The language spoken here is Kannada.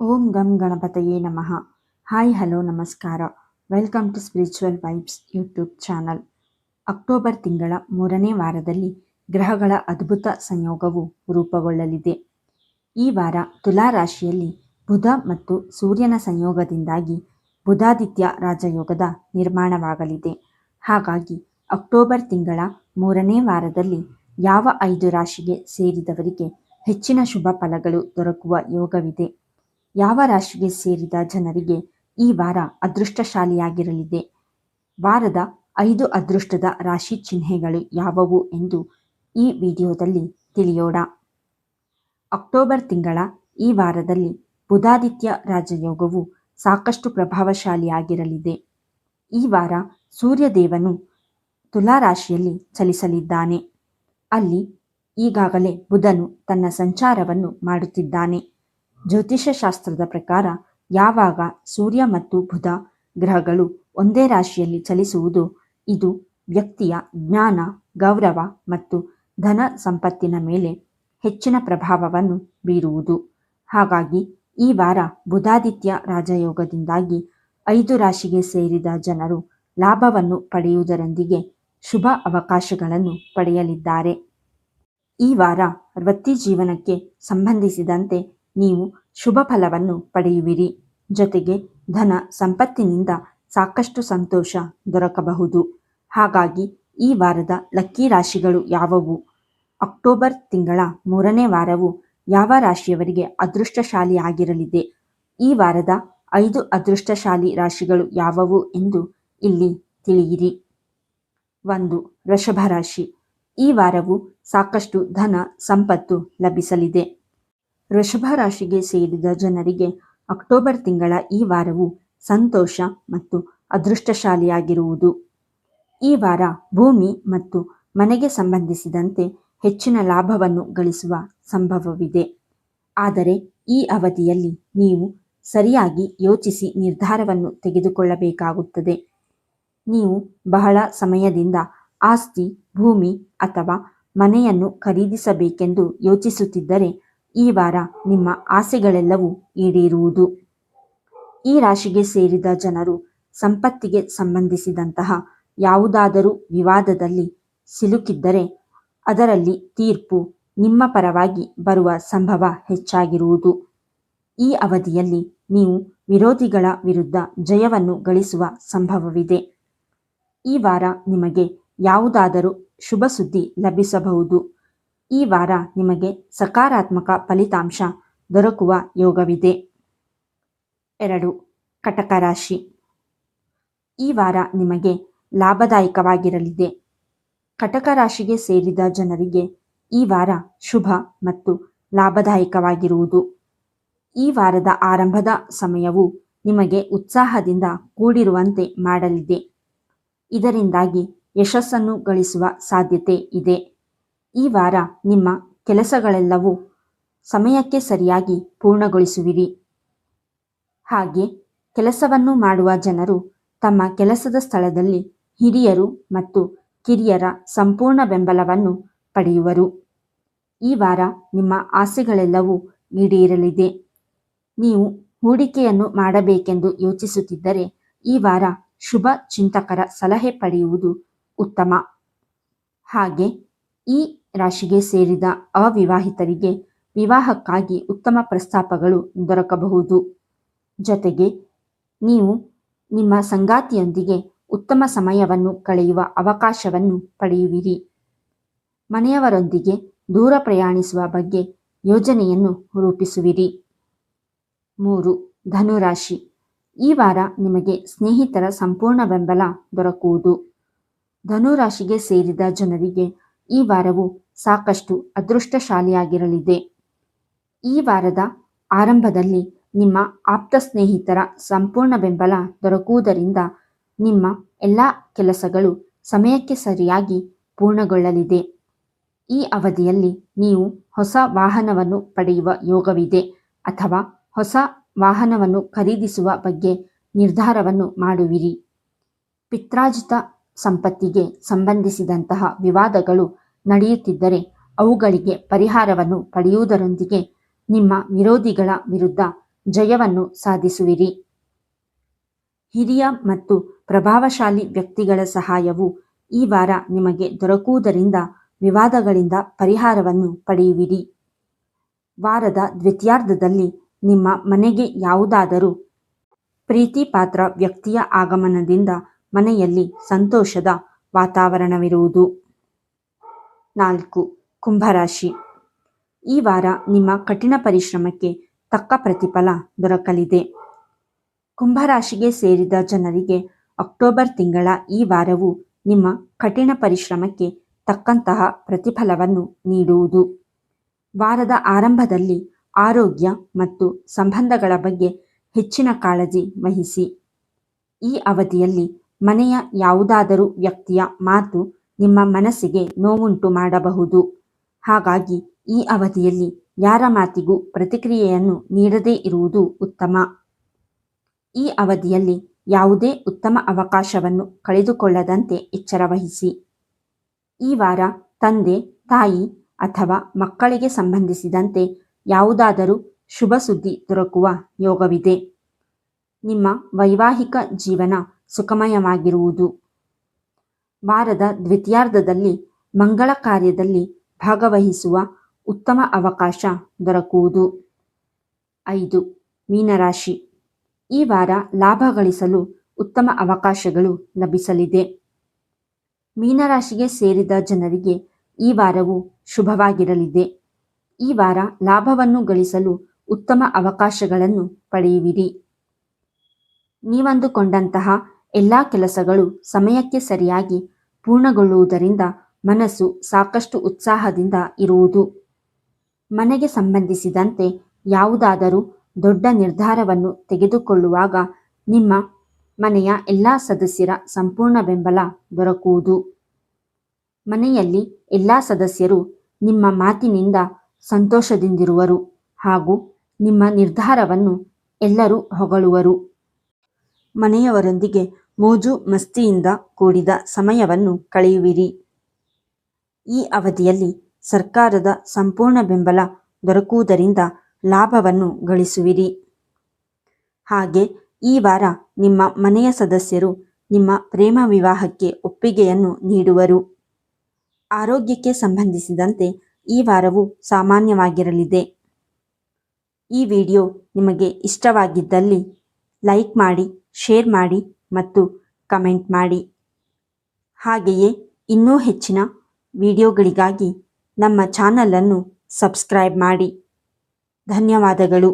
ಓಂ ಗಂ ಗಣಪತಯೇ ನಮಃ. ಹಾಯ್, ಹಲೋ, ನಮಸ್ಕಾರ. Welcome to spiritual vibes YouTube channel. October ತಿಂಗಳ ಮೂರನೇ ವಾರದಲ್ಲಿ ಗ್ರಹಗಳ ಅದ್ಭುತ ಸಂಯೋಗವು ರೂಪುಗೊಳ್ಳಲಿದೆ. ಈ ವಾರ ತುಲಾ ರಾಶಿಯಲ್ಲಿ ಬುಧ ಮತ್ತು ಸೂರ್ಯನ ಸಂಯೋಗದಿಂದಾಗಿ ಬುಧಾದಿತ್ಯ ರಾಜಯೋಗದ ನಿರ್ಮಾಣವಾಗಲಿದೆ. ಹಾಗಾಗಿ ಅಕ್ಟೋಬರ್ ತಿಂಗಳ ಮೂರನೇ ವಾರದಲ್ಲಿ ಯಾವ ಐದು ರಾಶಿಗೆ ಸೇರಿದವರಿಗೆ ಹೆಚ್ಚಿನ ಶುಭ ಫಲಗಳು ದೊರಕುವ ಯೋಗವಿದೆ. ಯಾವ ರಾಶಿಗೆ ಸೇರಿದ ಜನರಿಗೆ ಈ ವಾರ ಅದೃಷ್ಟಶಾಲಿಯಾಗಿರಲಿದೆ? ವಾರದ ಐದು ಅದೃಷ್ಟದ ರಾಶಿ ಚಿಹ್ನೆಗಳು ಯಾವುವು ಎಂದು ಈ ವಿಡಿಯೋದಲ್ಲಿ ತಿಳಿಯೋಣ. ಅಕ್ಟೋಬರ್ ತಿಂಗಳ ಈ ವಾರದಲ್ಲಿ ಬುಧಾದಿತ್ಯ ರಾಜಯೋಗವು ಸಾಕಷ್ಟು ಪ್ರಭಾವಶಾಲಿಯಾಗಿರಲಿದೆ. ಈ ವಾರ ಸೂರ್ಯದೇವನು ತುಲಾ ರಾಶಿಯಲ್ಲಿ ಚಲಿಸಲಿದ್ದಾನೆ. ಅಲ್ಲಿ ಈಗಾಗಲೇ ಬುಧನು ತನ್ನ ಸಂಚಾರವನ್ನು ಮಾಡುತ್ತಿದ್ದಾನೆ. ಜ್ಯೋತಿಷ್ಯ ಶಾಸ್ತ್ರದ ಪ್ರಕಾರ ಯಾವಾಗ ಸೂರ್ಯ ಮತ್ತು ಬುಧ ಗ್ರಹಗಳು ಒಂದೇ ರಾಶಿಯಲ್ಲಿ ಚಲಿಸುವುದು, ಇದು ವ್ಯಕ್ತಿಯ ಜ್ಞಾನ, ಗೌರವ ಮತ್ತು ಧನ ಸಂಪತ್ತಿನ ಮೇಲೆ ಹೆಚ್ಚಿನ ಪ್ರಭಾವವನ್ನು ಬೀರುವುದು. ಹಾಗಾಗಿ ಈ ವಾರ ಬುಧಾದಿತ್ಯ ರಾಜಯೋಗದಿಂದಾಗಿ ಐದು ರಾಶಿಗೆ ಸೇರಿದ ಜನರು ಲಾಭವನ್ನು ಪಡೆಯುವುದರೊಂದಿಗೆ ಶುಭ ಅವಕಾಶಗಳನ್ನು ಪಡೆಯಲಿದ್ದಾರೆ. ಈ ವಾರ ವೃತ್ತಿ ಜೀವನಕ್ಕೆ ಸಂಬಂಧಿಸಿದಂತೆ ನೀವು ಶುಭ ಫಲವನ್ನು ಪಡೆಯುವಿರಿ. ಜೊತೆಗೆ ಧನ ಸಂಪತ್ತಿನಿಂದ ಸಾಕಷ್ಟು ಸಂತೋಷ ದೊರಕಬಹುದು. ಹಾಗಾಗಿ ಈ ವಾರದ ಲಕ್ಕಿ ರಾಶಿಗಳು ಯಾವುವು? ಅಕ್ಟೋಬರ್ ತಿಂಗಳ ಮೂರನೇ ವಾರವು ಯಾವ ರಾಶಿಯವರಿಗೆ ಅದೃಷ್ಟಶಾಲಿಯಾಗಿರಲಿದೆ? ಈ ವಾರದ ಐದು ಅದೃಷ್ಟಶಾಲಿ ರಾಶಿಗಳು ಯಾವುವು ಎಂದು ಇಲ್ಲಿ ತಿಳಿಯಿರಿ. ಒಂದು, ವೃಷಭ ರಾಶಿ. ಈ ವಾರವು ಸಾಕಷ್ಟು ಧನ ಸಂಪತ್ತು ಲಭಿಸಲಿದೆ. ವೃಷಭ ರಾಶಿಗೆ ಸೇರಿದ ಜನರಿಗೆ ಅಕ್ಟೋಬರ್ ತಿಂಗಳ ಈ ವಾರವು ಸಂತೋಷ ಮತ್ತು ಅದೃಷ್ಟಶಾಲಿಯಾಗಿರುವುದು. ಈ ವಾರ ಭೂಮಿ ಮತ್ತು ಮನೆಗೆ ಸಂಬಂಧಿಸಿದಂತೆ ಹೆಚ್ಚಿನ ಲಾಭವನ್ನು ಗಳಿಸುವ ಸಂಭವವಿದೆ. ಆದರೆ ಈ ಅವಧಿಯಲ್ಲಿ ನೀವು ಸರಿಯಾಗಿ ಯೋಚಿಸಿ ನಿರ್ಧಾರವನ್ನು ತೆಗೆದುಕೊಳ್ಳಬೇಕಾಗುತ್ತದೆ. ನೀವು ಬಹಳ ಸಮಯದಿಂದ ಆಸ್ತಿ, ಭೂಮಿ ಅಥವಾ ಮನೆಯನ್ನು ಖರೀದಿಸಬೇಕೆಂದು ಯೋಚಿಸುತ್ತಿದ್ದರೆ ಈ ವಾರ ನಿಮ್ಮ ಆಸೆಗಳೆಲ್ಲವೂ ಈಡೇರುವುದು. ಈ ರಾಶಿಗೆ ಸೇರಿದ ಜನರು ಸಂಪತ್ತಿಗೆ ಸಂಬಂಧಿಸಿದಂತಹ ಯಾವುದಾದರೂ ವಿವಾದದಲ್ಲಿ ಸಿಲುಕಿದ್ದರೆ ಅದರಲ್ಲಿ ತೀರ್ಪು ನಿಮ್ಮ ಪರವಾಗಿ ಬರುವ ಸಂಭವ ಹೆಚ್ಚಾಗಿರುವುದು. ಈ ಅವಧಿಯಲ್ಲಿ ನೀವು ವಿರೋಧಿಗಳ ವಿರುದ್ಧ ಜಯವನ್ನು ಗಳಿಸುವ ಸಂಭವವಿದೆ. ಈ ವಾರ ನಿಮಗೆ ಯಾವುದಾದರೂ ಶುಭ ಸುದ್ದಿ ಲಭಿಸಬಹುದು. ಈ ವಾರ ನಿಮಗೆ ಸಕಾರಾತ್ಮಕ ಫಲಿತಾಂಶ ದೊರಕುವ ಯೋಗವಿದೆ. ಎರಡು, ಕಟಕ ರಾಶಿ. ಈ ವಾರ ನಿಮಗೆ ಲಾಭದಾಯಕವಾಗಿರಲಿದೆ. ಕಟಕ ರಾಶಿಗೆ ಸೇರಿದ ಜನರಿಗೆ ಈ ವಾರ ಶುಭ ಮತ್ತು ಲಾಭದಾಯಕವಾಗಿರುವುದು. ಈ ವಾರದ ಆರಂಭದ ಸಮಯವು ನಿಮಗೆ ಉತ್ಸಾಹದಿಂದ ಕೂಡಿರುವಂತೆ ಮಾಡಲಿದೆ. ಇದರಿಂದಾಗಿ ಯಶಸ್ಸನ್ನು ಗಳಿಸುವ ಸಾಧ್ಯತೆ ಇದೆ. ಈ ವಾರ ನಿಮ್ಮ ಕೆಲಸಗಳೆಲ್ಲವೂ ಸಮಯಕ್ಕೆ ಸರಿಯಾಗಿ ಪೂರ್ಣಗೊಳಿಸುವಿರಿ. ಹಾಗೆ ಕೆಲಸವನ್ನು ಮಾಡುವ ಜನರು ತಮ್ಮ ಕೆಲಸದ ಸ್ಥಳದಲ್ಲಿ ಹಿರಿಯರು ಮತ್ತು ಕಿರಿಯರ ಸಂಪೂರ್ಣ ಬೆಂಬಲವನ್ನು ಪಡೆಯುವರು. ಈ ವಾರ ನಿಮ್ಮ ಆಸೆಗಳೆಲ್ಲವೂ ಈಡೇರಲಿದೆ. ನೀವು ಹೂಡಿಕೆಯನ್ನು ಮಾಡಬೇಕೆಂದು ಯೋಚಿಸುತ್ತಿದ್ದರೆ ಈ ವಾರ ಶುಭ ಚಿಂತಕರ ಸಲಹೆ ಪಡೆಯುವುದು ಉತ್ತಮ. ಹಾಗೆ ಈ ರಾಶಿಗೆ ಸೇರಿದ ಅವಿವಾಹಿತರಿಗೆ ವಿವಾಹಕ್ಕಾಗಿ ಉತ್ತಮ ಪ್ರಸ್ತಾಪಗಳು ದೊರಕಬಹುದು. ಜೊತೆಗೆ ನೀವು ನಿಮ್ಮ ಸಂಗಾತಿಯೊಂದಿಗೆ ಉತ್ತಮ ಸಮಯವನ್ನು ಕಳೆಯುವ ಅವಕಾಶವನ್ನು ಪಡೆಯುವಿರಿ. ಮನೆಯವರೊಂದಿಗೆ ದೂರ ಪ್ರಯಾಣಿಸುವ ಬಗ್ಗೆ ಯೋಜನೆಯನ್ನು ರೂಪಿಸುವಿರಿ. ಮೂರು, ಧನುರಾಶಿ. ಈ ವಾರ ನಿಮಗೆ ಸ್ನೇಹಿತರ ಸಂಪೂರ್ಣ ಬೆಂಬಲ ದೊರಕುವುದು. ಧನುರಾಶಿಗೆ ಸೇರಿದ ಜನರಿಗೆ ಈ ವಾರವು ಸಾಕಷ್ಟು ಅದೃಷ್ಟಶಾಲಿಯಾಗಿರಲಿದೆ. ಈ ವಾರದ ಆರಂಭದಲ್ಲಿ ನಿಮ್ಮ ಆಪ್ತ ಸ್ನೇಹಿತರ ಸಂಪೂರ್ಣ ಬೆಂಬಲ ದೊರಕುವುದರಿಂದ ನಿಮ್ಮ ಎಲ್ಲ ಕೆಲಸಗಳು ಸಮಯಕ್ಕೆ ಸರಿಯಾಗಿ ಪೂರ್ಣಗೊಳ್ಳಲಿದೆ. ಈ ಅವಧಿಯಲ್ಲಿ ನೀವು ಹೊಸ ವಾಹನವನ್ನು ಪಡೆಯುವ ಯೋಗವಿದೆ ಅಥವಾ ಹೊಸ ವಾಹನವನ್ನು ಖರೀದಿಸುವ ಬಗ್ಗೆ ನಿರ್ಧಾರವನ್ನು ಮಾಡುವಿರಿ. ಪಿತ್ರಾಜಿತ ಸಂಪತ್ತಿಗೆ ಸಂಬಂಧಿಸಿದಂತಹ ವಿವಾದಗಳು ನಡೆಯುತ್ತಿದ್ದರೆ ಅವುಗಳಿಗೆ ಪರಿಹಾರವನ್ನು ಪಡೆಯುವುದರೊಂದಿಗೆ ನಿಮ್ಮ ವಿರೋಧಿಗಳ ವಿರುದ್ಧ ಜಯವನ್ನು ಸಾಧಿಸುವಿರಿ. ಹಿರಿಯ ಮತ್ತು ಪ್ರಭಾವಶಾಲಿ ವ್ಯಕ್ತಿಗಳ ಸಹಾಯವು ಈ ವಾರ ನಿಮಗೆ ದೊರಕುವುದರಿಂದ ವಿವಾದಗಳಿಂದ ಪರಿಹಾರವನ್ನು ಪಡೆಯುವಿರಿ. ವಾರದ ದ್ವಿತೀಯಾರ್ಧದಲ್ಲಿ ನಿಮ್ಮ ಮನೆಗೆ ಯಾವುದಾದರೂ ಪ್ರೀತಿಪಾತ್ರ ವ್ಯಕ್ತಿಯ ಆಗಮನದಿಂದ ಮನೆಯಲ್ಲಿ ಸಂತೋಷದ ವಾತಾವರಣವಿರುವುದು. ನಾಲ್ಕು, ಕುಂಭರಾಶಿ. ಈ ವಾರ ನಿಮ್ಮ ಕಠಿಣ ಪರಿಶ್ರಮಕ್ಕೆ ತಕ್ಕ ಪ್ರತಿಫಲ ದೊರಕಲಿದೆ. ಕುಂಭರಾಶಿಗೆ ಸೇರಿದ ಜನರಿಗೆ ಅಕ್ಟೋಬರ್ ತಿಂಗಳ ಈ ವಾರವು ನಿಮ್ಮ ಕಠಿಣ ಪರಿಶ್ರಮಕ್ಕೆ ತಕ್ಕಂತಹ ಪ್ರತಿಫಲವನ್ನು ನೀಡುವುದು. ವಾರದ ಆರಂಭದಲ್ಲಿ ಆರೋಗ್ಯ ಮತ್ತು ಸಂಬಂಧಗಳ ಬಗ್ಗೆ ಹೆಚ್ಚಿನ ಕಾಳಜಿ ವಹಿಸಿ. ಈ ಅವಧಿಯಲ್ಲಿ ಮನೆಯ ಯಾವುದಾದರೂ ವ್ಯಕ್ತಿಯ ಮಾತು ನಿಮ್ಮ ಮನಸ್ಸಿಗೆ ನೋವುಂಟು ಮಾಡಬಹುದು. ಹಾಗಾಗಿ ಈ ಅವಧಿಯಲ್ಲಿ ಯಾರ ಮಾತಿಗೂ ಪ್ರತಿಕ್ರಿಯೆಯನ್ನು ನೀಡದೇ ಇರುವುದು ಉತ್ತಮ. ಈ ಅವಧಿಯಲ್ಲಿ ಯಾವುದೇ ಉತ್ತಮ ಅವಕಾಶವನ್ನು ಕಳೆದುಕೊಳ್ಳದಂತೆ ಎಚ್ಚರವಹಿಸಿ. ಈ ವಾರ ತಂದೆ, ತಾಯಿ ಅಥವಾ ಮಕ್ಕಳಿಗೆ ಸಂಬಂಧಿಸಿದಂತೆ ಯಾವುದಾದರೂ ಶುಭ ಸುದ್ದಿ ದೊರಕುವ ಯೋಗವಿದೆ. ನಿಮ್ಮ ವೈವಾಹಿಕ ಜೀವನ ಸುಖಮಯವಾಗಿರುವುದು. ವಾರದ ದ್ವಿತೀಯಾರ್ಧದಲ್ಲಿ ಮಂಗಳ ಕಾರ್ಯದಲ್ಲಿ ಭಾಗವಹಿಸುವ ಉತ್ತಮ ಅವಕಾಶ ದೊರಕುವುದು. ಐದು, ಮೀನರಾಶಿ. ಈ ವಾರ ಲಾಭ ಗಳಿಸಲು ಉತ್ತಮ ಅವಕಾಶಗಳು ಲಭಿಸಲಿದೆ. ಮೀನರಾಶಿಗೆ ಸೇರಿದ ಜನರಿಗೆ ಈ ವಾರವು ಶುಭವಾಗಿರಲಿದೆ. ಈ ವಾರ ಲಾಭವನ್ನು ಗಳಿಸಲು ಉತ್ತಮ ಅವಕಾಶಗಳನ್ನು ಪಡೆಯುವಿರಿ. ನೀವಂದುಕೊಂಡಂತಹ ಎಲ್ಲ ಕೆಲಸಗಳು ಸಮಯಕ್ಕೆ ಸರಿಯಾಗಿ ಪೂರ್ಣಗೊಳ್ಳುವುದರಿಂದ ಮನಸ್ಸು ಸಾಕಷ್ಟು ಉತ್ಸಾಹದಿಂದ ಇರುವುದು. ಮನೆಗೆ ಸಂಬಂಧಿಸಿದಂತೆ ಯಾವುದಾದರೂ ದೊಡ್ಡ ನಿರ್ಧಾರವನ್ನು ತೆಗೆದುಕೊಳ್ಳುವಾಗ ನಿಮ್ಮ ಮನೆಯ ಎಲ್ಲ ಸದಸ್ಯರ ಸಂಪೂರ್ಣ ಬೆಂಬಲ ದೊರಕುವುದು. ಮನೆಯಲ್ಲಿ ಎಲ್ಲ ಸದಸ್ಯರು ನಿಮ್ಮ ಮಾತಿನಿಂದ ಸಂತೋಷದಿಂದಿರುವರು ಹಾಗೂ ನಿಮ್ಮ ನಿರ್ಧಾರವನ್ನು ಎಲ್ಲರೂ ಹೊಗಳುವರು. ಮನೆಯವರೊಂದಿಗೆ ಮೋಜು ಮಸ್ತಿಯಿಂದ ಕೂಡಿದ ಸಮಯವನ್ನು ಕಳೆಯುವಿರಿ. ಈ ಅವಧಿಯಲ್ಲಿ ಸರ್ಕಾರದ ಸಂಪೂರ್ಣ ಬೆಂಬಲ ದೊರಕುವುದರಿಂದ ಲಾಭವನ್ನು ಗಳಿಸುವಿರಿ. ಹಾಗೆ ಈ ವಾರ ನಿಮ್ಮ ಮನೆಯ ಸದಸ್ಯರು ನಿಮ್ಮ ಪ್ರೇಮ ವಿವಾಹಕ್ಕೆ ಒಪ್ಪಿಗೆಯನ್ನು ನೀಡುವರು. ಆರೋಗ್ಯಕ್ಕೆ ಸಂಬಂಧಿಸಿದಂತೆ ಈ ವಾರವು ಸಾಮಾನ್ಯವಾಗಿರಲಿದೆ. ಈ ವಿಡಿಯೋ ನಿಮಗೆ ಇಷ್ಟವಾಗಿದ್ದಲ್ಲಿ ಲೈಕ್ ಮಾಡಿ, ಶೇರ್ ಮಾಡಿ ಮತ್ತು ಕಮೆಂಟ್ ಮಾಡಿ. ಹಾಗೆಯೇ ಇನ್ನೂ ಹೆಚ್ಚಿನ ವಿಡಿಯೋಗಳಿಗಾಗಿ ನಮ್ಮ ಚಾನಲನ್ನು ಸಬ್ಸ್ಕ್ರೈಬ್ ಮಾಡಿ. ಧನ್ಯವಾದಗಳು.